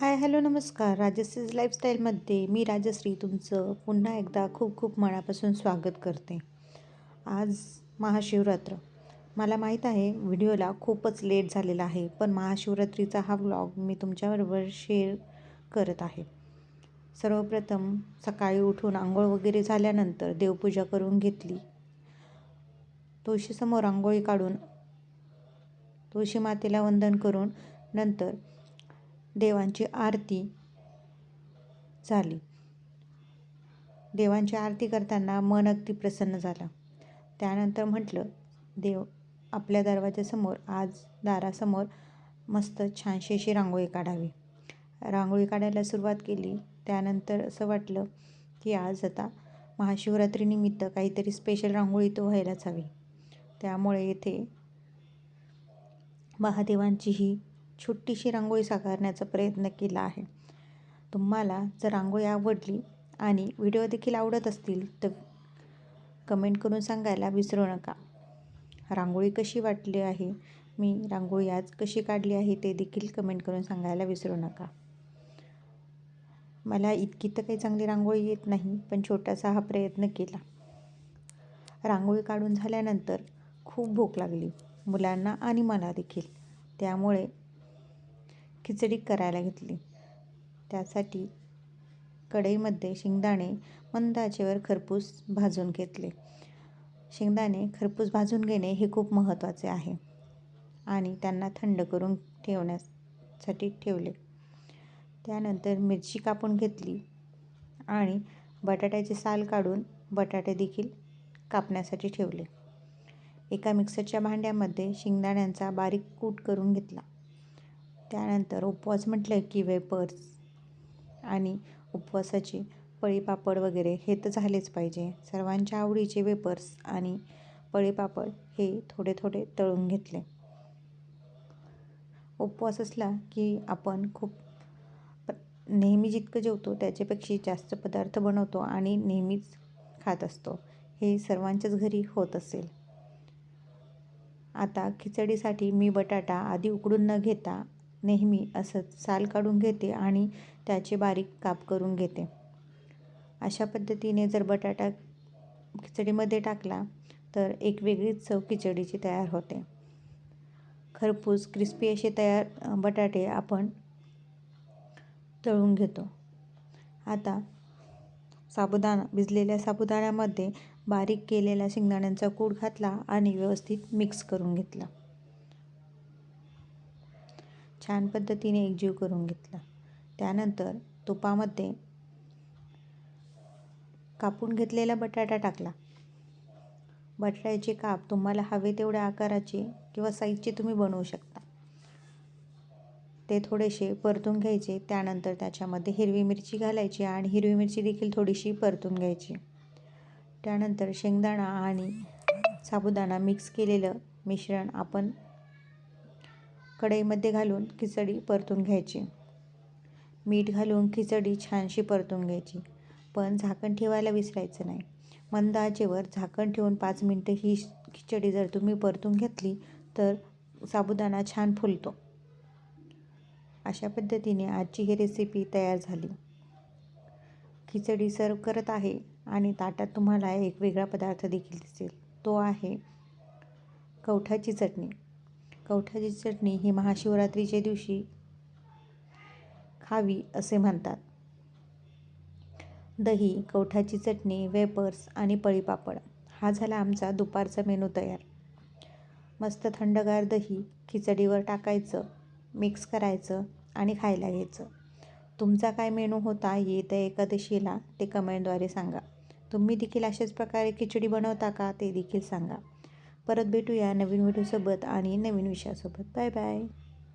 Hi hello नमस्कार. राजश्रीज लाईफस्टाईलमध्ये मी राजश्री तुमचं पुन्हा एकदा खूप खूप मनापासून स्वागत करते. आज महाशिवरात्र. मला माहीत आहे व्हिडिओला खूपच लेट झालेला आहे पण महाशिवरात्रीचा हा व्लॉग मी तुमच्याबरोबर शेअर करत आहे. सर्वप्रथम सकाळी उठून आंघोळ वगैरे झाल्यानंतर देवपूजा करून घेतली. तुळशीसमोर आंघोळी काढून तुळशी मातेला वंदन करून नंतर देवांची आरती झाली. देवांची आरती करताना मन अगदी प्रसन्न झालं. त्यानंतर म्हटलं देव आपल्या दरवाजासमोर आज दारासमोर मस्त छानशी अशी रांगोळी काढावी. रांगोळी काढायला सुरुवात केली. त्यानंतर असं वाटलं की आज आता महाशिवरात्रीनिमित्त काहीतरी स्पेशल रांगोळी तो व्हायलाच हवी. त्यामुळे येथे महादेवांची ही छोटीशी रांगोळी साकारण्याचा प्रयत्न केला आहे. तुम्हाला जर रांगोळी आवडली आणि व्हिडिओ देखील आवडत असतील तर कमेंट करून सांगायला विसरू नका. रांगोळी कशी वाटली आहे? मी रांगोळी आज कशी काढली आहे ते देखील कमेंट करून सांगायला विसरू नका. मला इतकी तर काही चांगली रांगोळी येत नाही पण छोटासा हा प्रयत्न केला. रांगोळी काढून झाल्यानंतर खूप भूक लागली मुलांना आणि मला देखील. त्यामुळे खिचडी करायला घेतली. त्यासाठी कढईमध्ये शेंगदाणे मंद आचेवर खरपूस भाजून घेतले. शेंगदाणे खरपूस भाजून घेणे हे खूप महत्त्वाचे आहे आणि त्यांना थंड करून ठेवण्यासाठी ठेवले. त्यानंतर मिरची कापून घेतली आणि बटाट्याचे साल काढून बटाटे देखील कापण्यासाठी ठेवले. एका मिक्सरच्या भांड्यामध्ये शेंगदाण्यांचा बारीक कूट करून घेतला. त्यानंतर उपवास म्हटलं की वेपर्स आणि उपवासाचे पळीपापड वगैरे हे तर झालेच पाहिजे. सर्वांच्या आवडीचे वेपर्स आणि पळीपापड हे थोडे थोडे तळून घेतले. उपवास असला की आपण खूप नेहमी जितकं जेवतो त्याच्यापेक्षा जास्त पदार्थ बनवतो आणि नेहमीच खात असतो. हे सर्वांच्याच घरी होत असेल. आता खिचडीसाठी मी बटाटा आधी उकडून न घेता नेहमी असंच साल काढून घेते आणि त्याचे बारीक काप करून घेते. अशा पद्धतीने जर बटाटा खिचडीमध्ये टाकला तर एक वेगळीच चव खिचडीची तयार होते. खरपूस क्रिस्पी असे तयार बटाटे आपण तळून घेतो. आता साबुदाणा भिजलेल्या साबुदाण्यामध्ये बारीक केलेल्या शेंगदाण्यांचा कूड घातला आणि व्यवस्थित मिक्स करून घेतला. छान पद्धतीने एकजीव करून घेतला. त्यानंतर तुपामध्ये कापून घेतलेला बटाटा टाकला. बटाट्याचे काप तुम्हाला हवे तेवढ्या आकाराचे किंवा साईजचे तुम्ही बनवू शकता. ते थोडेसे परतून घ्यायचे त्यानंतर त्याच्यामध्ये हिरवी मिरची घालायची आणि हिरवी मिरची देखील थोडीशी परतून घ्यायची. त्यानंतर शेंगदाणा आणि साबुदाणा मिक्स केलेलं मिश्रण आपण कढईमध्ये घालून खिचडी परतून घ्यायची. मीठ घालून खिचडी छानशी परतून घ्यायची. पण झाकण ठेवायला विसरायचं नाही. मंद आचेवर झाकण ठेवून पाच मिनटं ही खिचडी जर तुम्ही परतून घेतली तर साबुदाणा छान फुलतो. अशा पद्धतीने आजची ही रेसिपी तयार झाली. खिचडी सर्व करत आहे आणि ताटात तुम्हाला एक वेगळा पदार्थ देखील दिसेल. तो आहे कवठाची चटणी. कवठाची चटणी ही महाशिवरात्रीच्या दिवशी खावी असे म्हणतात. दही कवठाची चटणी वेपर्स आणि पळीपापड हा झाला आमचा दुपारचा मेनू तयार. मस्त थंडगार दही खिचडीवर टाकायचं मिक्स करायचं आणि खायला घ्यायचं. तुमचा काय मेनू होता येत्या एकादशीला ते कमेंटद्वारे सांगा. तुम्ही देखील अशाच प्रकारे खिचडी बनवता का ते देखील सांगा. परत भेटूया नवीन व्हिडिओसोबत आणि नवीन विषयासोबत. Bye bye.